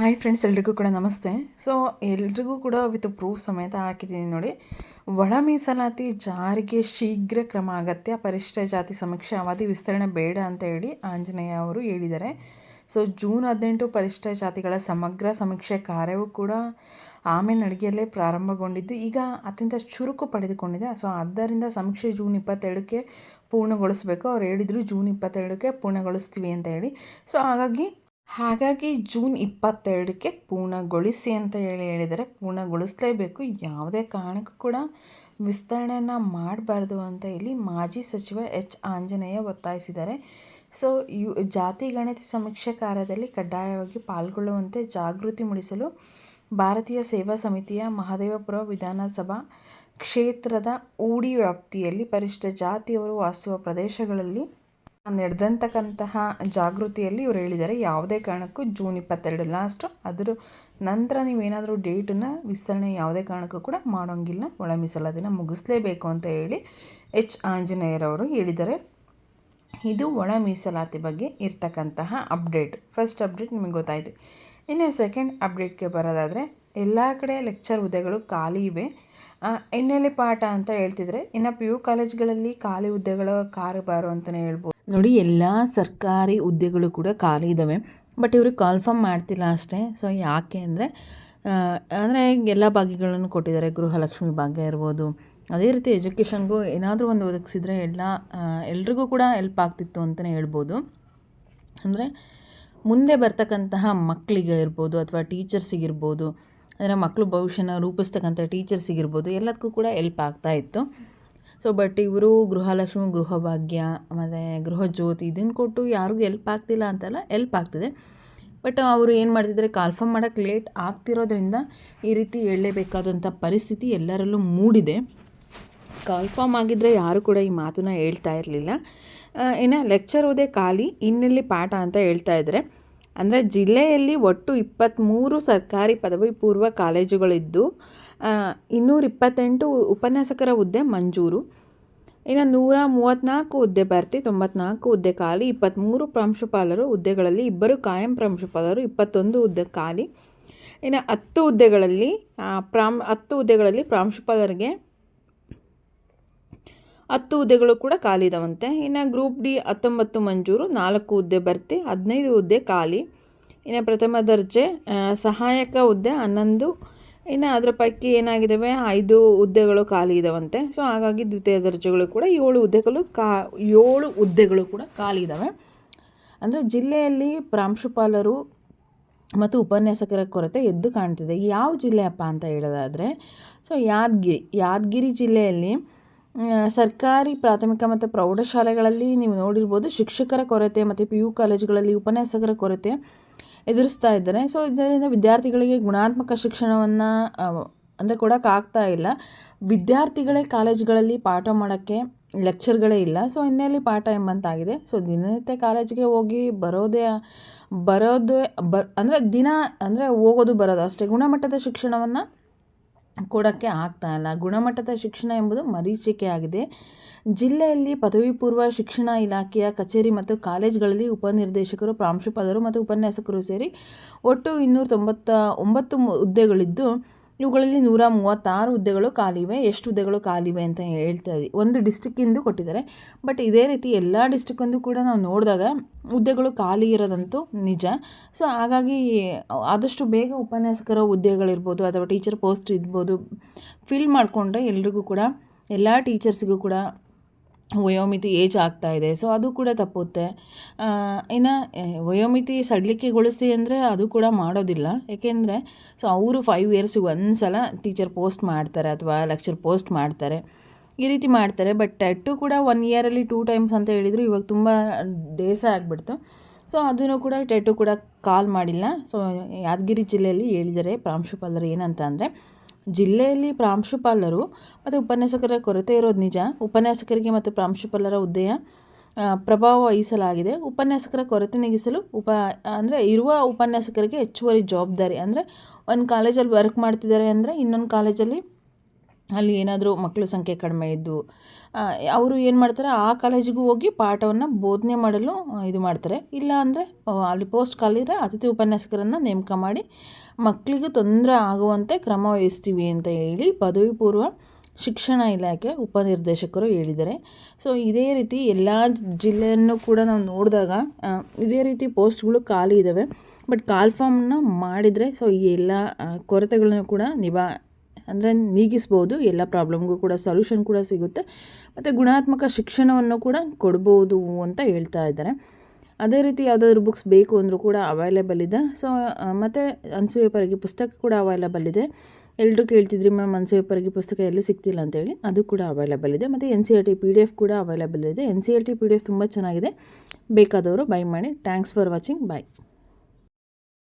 Hi friends ಎಲ್ರಿಗೂ ಕೂಡ ನಮಸ್ತೆ. ಸೊ ಎಲ್ರಿಗೂ ಕೂಡ ವಿತ್ ಪ್ರೂಫ್ ಸಮೇತ ಹಾಕಿದ್ದೀನಿ ನೋಡಿ. ಒಳ ಮೀಸಲಾತಿ ಜಾರಿಗೆ ಶೀಘ್ರ ಕ್ರಮ ಅಗತ್ಯ. ಪರಿಶಿಷ್ಟ ಜಾತಿ ಸಮೀಕ್ಷೆ, ಅವಧಿ ವಿಸ್ತರಣೆ ಬೇಡ ಅಂತ ಹೇಳಿ ಆಂಜನೇಯ ಅವರು ಹೇಳಿದ್ದಾರೆ. ಸೊ ಜೂನ್ ಹದಿನೆಂಟು ಪರಿಶಿಷ್ಟ ಜಾತಿಗಳ ಸಮಗ್ರ ಸಮೀಕ್ಷೆ ಕಾರ್ಯವೂ ಕೂಡ ಆಮೇಲೆ ನಡಿಗೆಯಲ್ಲೇ ಪ್ರಾರಂಭಗೊಂಡಿದ್ದು, ಈಗ ಅತ್ಯಂತ ಚುರುಕು ಪಡೆದುಕೊಂಡಿದೆ. ಸೊ ಆದ್ದರಿಂದ ಸಮೀಕ್ಷೆ ಜೂನ್ ಇಪ್ಪತ್ತೆರಡಕ್ಕೆ ಪೂರ್ಣಗೊಳಿಸಬೇಕು. ಅವ್ರು ಹೇಳಿದರು ಜೂನ್ ಇಪ್ಪತ್ತೆರಡಕ್ಕೆ ಪೂರ್ಣಗೊಳಿಸ್ತೀವಿ ಅಂತ ಹೇಳಿ. ಸೊ ಹಾಗಾಗಿ ಹಾಗಾಗಿ ಜೂನ್ ಇಪ್ಪತ್ತೆರಡಕ್ಕೆ ಪೂರ್ಣಗೊಳಿಸಿ ಅಂತ ಹೇಳಿ ಹೇಳಿದರೆ ಪೂರ್ಣಗೊಳಿಸಲೇಬೇಕು. ಯಾವುದೇ ಕಾರಣಕ್ಕೂ ಕೂಡ ವಿಸ್ತರಣೆಯನ್ನು ಮಾಡಬಾರ್ದು ಅಂತ ಹೇಳಿ ಮಾಜಿ ಸಚಿವ ಎಚ್. ಆಂಜನೇಯ ಒತ್ತಾಯಿಸಿದ್ದಾರೆ. ಸೊ, ಯು, ಜಾತಿ ಗಣತಿ ಸಮೀಕ್ಷೆ ಕಾರ್ಯದಲ್ಲಿ ಕಡ್ಡಾಯವಾಗಿ ಪಾಲ್ಗೊಳ್ಳುವಂತೆ ಜಾಗೃತಿ ಮೂಡಿಸಲು ಭಾರತೀಯ ಸೇವಾ ಸಮಿತಿಯ ಮಹದೇವಪುರ ವಿಧಾನಸಭಾ ಕ್ಷೇತ್ರದ ಊಡಿ ವ್ಯಾಪ್ತಿಯಲ್ಲಿ ಪರಿಶಿಷ್ಟ ಜಾತಿಯವರು ವಾಸಿಸುವ ಪ್ರದೇಶಗಳಲ್ಲಿ ನಡೆದಂತಕ್ಕಂತಹ ಜಾಗೃತಿಯಲ್ಲಿ ಇವರು ಹೇಳಿದ್ದಾರೆ. ಯಾವುದೇ ಕಾರಣಕ್ಕೂ ಜೂನ್ ಇಪ್ಪತ್ತೆರಡು ಲಾಸ್ಟು ಅದರ ನಂತರ ನೀವೇನಾದರೂ ಡೇಟನ್ನು ವಿಸ್ತರಣೆ ಯಾವುದೇ ಕಾರಣಕ್ಕೂ ಕೂಡ ಮಾಡೋಂಗಿಲ್ಲ. ಒಳ ಮೀಸಲಾತಿನ ಮುಗಿಸ್ಲೇಬೇಕು ಅಂತ ಹೇಳಿ ಎಚ್. ಆಂಜನೇಯರವರು ಹೇಳಿದ್ದಾರೆ. ಇದು ಒಳ ಮೀಸಲಾತಿ ಬಗ್ಗೆ ಇರ್ತಕ್ಕಂತಹ ಅಪ್ಡೇಟ್ ಫಸ್ಟ್ ಅಪ್ಡೇಟ್ ನಿಮಗೆ ಗೊತ್ತಾಯಿತು. ಇನ್ನು ಸೆಕೆಂಡ್ ಅಪ್ಡೇಟ್ಗೆ ಬರೋದಾದರೆ, ಎಲ್ಲ ಕಡೆ ಲೆಕ್ಚರ್ ಹುದ್ದೆಗಳು ಖಾಲಿ ಇವೆ. ಎನ್ ಪಾಠ ಅಂತ ಹೇಳ್ತಿದ್ರೆ ಇನ್ನು ಪಿ ಯು ಕಾಲೇಜ್ಗಳಲ್ಲಿ ಖಾಲಿ ಹುದ್ದೆಗಳು ಕಾರಬಾರು ಅಂತಲೇ ಹೇಳ್ಬೋದು. ನೋಡಿ, ಎಲ್ಲ ಸರ್ಕಾರಿ ಹುದ್ದೆಗಳು ಕೂಡ ಖಾಲಿ ಇದ್ದಾವೆ ಬಟ್ ಇವರು ಕನ್ಫರ್ಮ್ ಮಾಡ್ತಿಲ್ಲ ಅಷ್ಟೇ. ಸೊ, ಯಾಕೆ ಅಂದರೆ ಅಂದರೆ ಎಲ್ಲ ಭಾಗ್ಯಗಳನ್ನು ಕೊಟ್ಟಿದ್ದಾರೆ. ಗೃಹಲಕ್ಷ್ಮಿ ಭಾಗ್ಯ ಇರ್ಬೋದು. ಅದೇ ರೀತಿ ಎಜುಕೇಷನ್ಗೂ ಏನಾದರೂ ಒಂದು ಒದಗಿಸಿದರೆ ಎಲ್ಲ ಎಲ್ರಿಗೂ ಕೂಡ ಹೆಲ್ಪ್ ಆಗ್ತಿತ್ತು ಅಂತಲೇ ಹೇಳ್ಬೋದು. ಅಂದರೆ, ಮುಂದೆ ಬರ್ತಕ್ಕಂತಹ ಮಕ್ಕಳಿಗೆ ಇರ್ಬೋದು ಅಥವಾ ಟೀಚರ್ಸಿಗಿರ್ಬೋದು ಅಂದರೆ ಮಕ್ಕಳು ಭವಿಷ್ಯನ ರೂಪಿಸ್ತಕ್ಕಂಥ ಟೀಚರ್ಸಿಗಿರ್ಬೋದು ಎಲ್ಲದಕ್ಕೂ ಕೂಡ ಹೆಲ್ಪ್ ಆಗ್ತಾ ಇತ್ತು. ಸೊ ಬಟ್ ಇವರು ಗೃಹಲಕ್ಷ್ಮಿ, ಗೃಹಭಾಗ್ಯ ಮತ್ತು ಗೃಹಜ್ಯೋತಿ ಇದನ್ನು ಕೊಟ್ಟು ಯಾರಿಗೂ ಎಲ್ಪ್ ಆಗ್ತಿಲ್ಲ ಅಂತಲ್ಲ ಎಲ್ಪ್ ಆಗ್ತಿದೆ. ಬಟ್ ಅವರು ಏನು ಮಾಡ್ತಿದ್ದಾರೆ ಕಾಲ್ಫರ್ಮ್ ಮಾಡೋಕ್ಕೆ ಲೇಟ್ ಆಗ್ತಿರೋದ್ರಿಂದ ಈ ರೀತಿ ಹೇಳಲೇಬೇಕಾದಂಥ ಪರಿಸ್ಥಿತಿ ಎಲ್ಲರಲ್ಲೂ ಮೂಡಿದೆ. ಕಾಲ್ಫಾರ್ಮ್ ಆಗಿದ್ದರೆ ಯಾರು ಕೂಡ ಈ ಮಾತನ್ನ ಹೇಳ್ತಾ ಇರಲಿಲ್ಲ. ಇನ್ನು ಲೆಕ್ಚರ್ ಓದೇ ಖಾಲಿ, ಇನ್ನೆಲ್ಲಿ ಪಾಠ ಅಂತ ಹೇಳ್ತಾ ಇದ್ದಾರೆ ಅಂದರೆ ಜಿಲ್ಲೆಯಲ್ಲಿ ಒಟ್ಟು ಇಪ್ಪತ್ತ್ಮೂರು ಸರ್ಕಾರಿ ಪದವಿ ಪೂರ್ವ ಕಾಲೇಜುಗಳಿದ್ದು ಇನ್ನೂರ ಇಪ್ಪತ್ತೆಂಟು ಉಪನ್ಯಾಸಕರ ಹುದ್ದೆ ಮಂಜೂರು. ಇನ್ನು ನೂರ ಮೂವತ್ತ್ನಾಲ್ಕು ಹುದ್ದೆ ಭರ್ತಿ, ತೊಂಬತ್ನಾಲ್ಕು ಹುದ್ದೆ ಖಾಲಿ ಇಪ್ಪತ್ತ್ಮೂರು ಪ್ರಾಂಶುಪಾಲರು ಹುದ್ದೆಗಳಲ್ಲಿ, ಇಬ್ಬರು ಕಾಯಂ ಪ್ರಾಂಶುಪಾಲರು, ಇಪ್ಪತ್ತೊಂದು ಹುದ್ದೆ ಖಾಲಿ. ಇನ್ನು ಹತ್ತು ಹುದ್ದೆಗಳಲ್ಲಿ ಪ್ರಾಮ್ ಹತ್ತು ಹುದ್ದೆಗಳಲ್ಲಿ ಪ್ರಾಂಶುಪಾಲರಿಗೆ ಹತ್ತು ಹುದ್ದೆಗಳು ಕೂಡ ಖಾಲಿ ಇದಾವಂತೆ. ಇನ್ನು ಗ್ರೂಪ್ ಡಿ ಹತ್ತೊಂಬತ್ತು ಮಂಜೂರು, ನಾಲ್ಕು ಹುದ್ದೆ ಭರ್ತಿ, ಹದಿನೈದು ಹುದ್ದೆ ಖಾಲಿ. ಇನ್ನು ಪ್ರಥಮ ದರ್ಜೆ ಸಹಾಯಕ ಹುದ್ದೆ ಹನ್ನೊಂದು ಇನ್ನು ಅದರ ಪೈಕಿ ಏನಾಗಿದ್ದಾವೆ? ಐದು ಹುದ್ದೆಗಳು ಖಾಲಿ ಇದ್ದಾವಂತೆ ಸೊ ಹಾಗಾಗಿ ದ್ವಿತೀಯ ದರ್ಜೆಗಳು ಕೂಡ ಏಳು ಹುದ್ದೆಗಳು ಕಾ, ಏಳು ಹುದ್ದೆಗಳು ಕೂಡ ಖಾಲಿ ಇದ್ದಾವೆ ಅಂದರೆ ಜಿಲ್ಲೆಯಲ್ಲಿ ಪ್ರಾಂಶುಪಾಲರು ಮತ್ತು ಉಪನ್ಯಾಸಕರ ಕೊರತೆ ಎದ್ದು ಕಾಣ್ತಿದೆ. ಯಾವ ಜಿಲ್ಲೆಯಪ್ಪ ಅಂತ ಹೇಳೋದಾದರೆ ಸೊ ಯಾದಗಿರಿ ಯಾದಗಿರಿ ಜಿಲ್ಲೆಯಲ್ಲಿ ಸರ್ಕಾರಿ, ಪ್ರಾಥಮಿಕ ಮತ್ತು ಪ್ರೌಢಶಾಲೆಗಳಲ್ಲಿ ನೀವು ನೋಡಿರ್ಬೋದು ಶಿಕ್ಷಕರ ಕೊರತೆ ಮತ್ತು ಪಿ ಯು ಕಾಲೇಜುಗಳಲ್ಲಿ ಉಪನ್ಯಾಸಕರ ಕೊರತೆ. ಎದುರಿಸ್ತಾ ಇದ್ದಾರೆ. ಸೊ ಇದರಿಂದ ವಿದ್ಯಾರ್ಥಿಗಳಿಗೆ ಗುಣಾತ್ಮಕ ಶಿಕ್ಷಣವನ್ನು ಅಂದರೆ ಕೊಡೋಕ್ಕಾಗ್ತಾ ಇಲ್ಲ. ವಿದ್ಯಾರ್ಥಿಗಳೇ ಕಾಲೇಜ್ಗಳಲ್ಲಿ ಪಾಠ ಮಾಡೋಕ್ಕೆ ಲೆಕ್ಚರ್ಗಳೇ ಇಲ್ಲ. ಸೊ ಇನ್ನೆಲ್ಲಿ ಪಾಠ ಎಂಬಂತಾಗಿದೆ. ಸೊ ದಿನನಿತ್ಯ ಕಾಲೇಜಿಗೆ ಹೋಗಿ ಬರೋದೇ ಬರೋದೇ, ಬ, ಅಂದರೆ ದಿನ, ಅಂದರೆ ಹೋಗೋದು ಬರೋದು ಅಷ್ಟೇ. ಗುಣಮಟ್ಟದ ಶಿಕ್ಷಣವನ್ನು ಕೊಡೋಕ್ಕೆ ಆಗ್ತಾ ಇಲ್ಲ. ಗುಣಮಟ್ಟದ ಶಿಕ್ಷಣ ಎಂಬುದು ಮರೀಚಿಕೆಯಾಗಿದೆ. ಜಿಲ್ಲೆಯಲ್ಲಿ ಪದವಿ ಪೂರ್ವ ಶಿಕ್ಷಣ ಇಲಾಖೆಯ ಕಚೇರಿ ಮತ್ತು ಕಾಲೇಜುಗಳಲ್ಲಿ ಉಪನಿರ್ದೇಶಕರು, ಪ್ರಾಂಶುಪಾಲರು ಮತ್ತು ಉಪನ್ಯಾಸಕರು ಸೇರಿ ಒಟ್ಟು ಇನ್ನೂರ ತೊಂಬತ್ತ, ಒಂಬತ್ತು ಹುದ್ದೆಗಳಿದ್ದು ಇವುಗಳಲ್ಲಿ ನೂರ ಮೂವತ್ತಾರು ಹುದ್ದೆಗಳು ಖಾಲಿವೆ. ಎಷ್ಟು ಹುದ್ದೆಗಳು ಖಾಲಿವೆ ಅಂತ ಹೇಳ್ತಾ ಇದ್ದೀವಿ ಒಂದು ಡಿಸ್ಟಿಕ್ಕಿಂದು ಕೊಟ್ಟಿದ್ದಾರೆ. ಬಟ್ ಇದೇ ರೀತಿ ಎಲ್ಲ ಡಿಸ್ಟಿಕ್ಕಂದು ಕೂಡ ನಾವು ನೋಡಿದಾಗ ಹುದ್ದೆಗಳು ಖಾಲಿ ಇರೋದಂತೂ ನಿಜ. ಸೊ ಹಾಗಾಗಿ ಆದಷ್ಟು ಬೇಗ ಉಪನ್ಯಾಸಕರ ಹುದ್ದೆಗಳಿರ್ಬೋದು ಅಥವಾ ಟೀಚರ್ ಪೋಸ್ಟ್ ಇರ್ಬೋದು ಫಿಲ್ ಮಾಡಿಕೊಂಡ್ರೆ ಎಲ್ರಿಗೂ ಕೂಡ, ಎಲ್ಲ ಟೀಚರ್ಸಿಗೂ ಕೂಡ ವಯೋಮಿತಿ ಏಜ್ ಆಗ್ತಾ ಇದೆ. ಸೊ ಅದು ಕೂಡ ತಪ್ಪುತ್ತೆ. ಇನ್ನು ವಯೋಮಿತಿ ಸಡಿಲಿಕೆಗೊಳಿಸಿ ಅಂದರೆ ಅದು ಕೂಡ ಮಾಡೋದಿಲ್ಲ. ಏಕೆಂದರೆ ಸೊ ಅವರು ಫೈವ್ ಇಯರ್ಸಿಗೆ ಒಂದು ಸಲ ಟೀಚರ್ ಪೋಸ್ಟ್ ಮಾಡ್ತಾರೆ ಅಥವಾ ಲೆಕ್ಚರ್ ಪೋಸ್ಟ್ ಮಾಡ್ತಾರೆ. ಈ ರೀತಿ ಮಾಡ್ತಾರೆ. ಬಟ್ ಟೆಟ್ಟು ಕೂಡ ಒನ್ ಇಯರಲ್ಲಿ ಟೂ ಟೈಮ್ಸ್ ಅಂತ ಹೇಳಿದರು ಇವಾಗ ತುಂಬ ಡೇಸ ಆಗಿಬಿಡ್ತು. ಸೊ ಅದನ್ನು ಕೂಡ ಟೆಟ್ಟು ಕೂಡ ಕಾಲ್ ಮಾಡಿಲ್ಲ. ಸೊ ಯಾದಗಿರಿ ಜಿಲ್ಲೆಯಲ್ಲಿ ಹೇಳಿದ್ದಾರೆ ಪ್ರಾಂಶುಪಾಲರು ಏನಂತ ಅಂದರೆ ಜಿಲ್ಲೆಯಲ್ಲಿ ಪ್ರಾಂಶುಪಾಲರು ಮತ್ತು ಉಪನ್ಯಾಸಕರ ಕೊರತೆ ಇರೋದು ನಿಜ. ಉಪನ್ಯಾಸಕರಿಗೆ ಮತ್ತು ಪ್ರಾಂಶುಪಾಲರ ಹುದ್ದೆಯ ಪ್ರಭಾವ ವಹಿಸಲಾಗಿದೆ. ಉಪನ್ಯಾಸಕರ ಕೊರತೆ ನೀಗಿಸಲು ಉಪ, ಅಂದರೆ ಇರುವ ಉಪನ್ಯಾಸಕರಿಗೆ ಹೆಚ್ಚುವರಿ ಜವಾಬ್ದಾರಿ ಅಂದರೆ ಒಂದು ಕಾಲೇಜಲ್ಲಿ ವರ್ಕ್ ಮಾಡ್ತಿದ್ದಾರೆ ಅಂದರೆ ಇನ್ನೊಂದು ಕಾಲೇಜಲ್ಲಿ ಅಲ್ಲಿ ಏನಾದರೂ ಮಕ್ಕಳ ಸಂಖ್ಯೆ ಕಡಿಮೆ ಇದ್ದು ಅವರು ಏನು ಮಾಡ್ತಾರೆ, ಆ ಕಾಲೇಜಿಗೂ ಹೋಗಿ ಪಾಠವನ್ನು ಬೋಧನೆ ಮಾಡಲು ಇದು ಮಾಡ್ತಾರೆ. ಇಲ್ಲ ಅಂದರೆ ಅಲ್ಲಿ ಪೋಸ್ಟ್ ಖಾಲಿದ್ರೆ ಅತಿಥಿ ಉಪನ್ಯಾಸಕರನ್ನು ನೇಮಕ ಮಾಡಿ ಮಕ್ಕಳಿಗೆ ತೊಂದರೆ ಆಗುವಂತೆ ಕ್ರಮ ವಹಿಸ್ತೀವಿ ಅಂತ ಹೇಳಿ ಪದವಿ ಪೂರ್ವ ಶಿಕ್ಷಣ ಇಲಾಖೆ ಉಪನಿರ್ದೇಶಕರು ಹೇಳಿದ್ದಾರೆ. ಸೊ, ಇದೇ ರೀತಿ ಎಲ್ಲ ಜಿಲ್ಲೆಯನ್ನು ಕೂಡ ನಾವು ನೋಡಿದಾಗ ಇದೇ ರೀತಿ ಪೋಸ್ಟ್ಗಳು ಖಾಲಿ ಇದ್ದಾವೆ ಬಟ್ ಕಾಲ್ ಫಾರ್ಮ್ನ ಮಾಡಿದರೆ, ಸೊ, ಈ ಎಲ್ಲ ಕೊರತೆಗಳನ್ನು ಕೂಡ ನಿಭಾ ಅಂದರೆ ನೀಗಿಸ್ಬೋದು, ಎಲ್ಲ ಪ್ರಾಬ್ಲಮ್ಗೂ ಕೂಡ ಸೊಲ್ಯೂಷನ್ ಕೂಡ ಸಿಗುತ್ತೆ. ಮತ್ತು ಗುಣಾತ್ಮಕ ಶಿಕ್ಷಣವನ್ನು ಕೂಡ ಕೊಡ್ಬೋದು ಅಂತ ಹೇಳ್ತಾ ಇದ್ದಾರೆ. ಅದೇ ರೀತಿ ಯಾವುದಾದ್ರು ಬುಕ್ಸ್ ಬೇಕು ಅಂದರೂ ಕೂಡ ಅವೈಲೇಬಲ್ ಇದೆ. ಸೊ ಮತ್ತು ಅನ್ಸೂಯಪರಿಗೆ ಪುಸ್ತಕ ಕೂಡ ಅವೈಲೇಬಲ್ ಇದೆ. ಎಲ್ಲರೂ ಕೇಳ್ತಿದ್ರಿ ಮ್ಯಾಮ್ ಅನ್ಸೂಯಪರಿಗೆ ಪುಸ್ತಕ ಎಲ್ಲೂ ಸಿಗ್ತಿಲ್ಲ ಅಂತೇಳಿ ಅದು ಕೂಡ ಅವೈಲೇಬಲ್ ಇದೆ. ಮತ್ತು N C R T P D F ಕೂಡ ಅವೈಲೇಬಲ್ ಇದೆ. N C R T P D F ತುಂಬ ಚೆನ್ನಾಗಿದೆ. ಬೇಕಾದವರು ಬೈ ಮಾಡಿ. Thanks for watching bye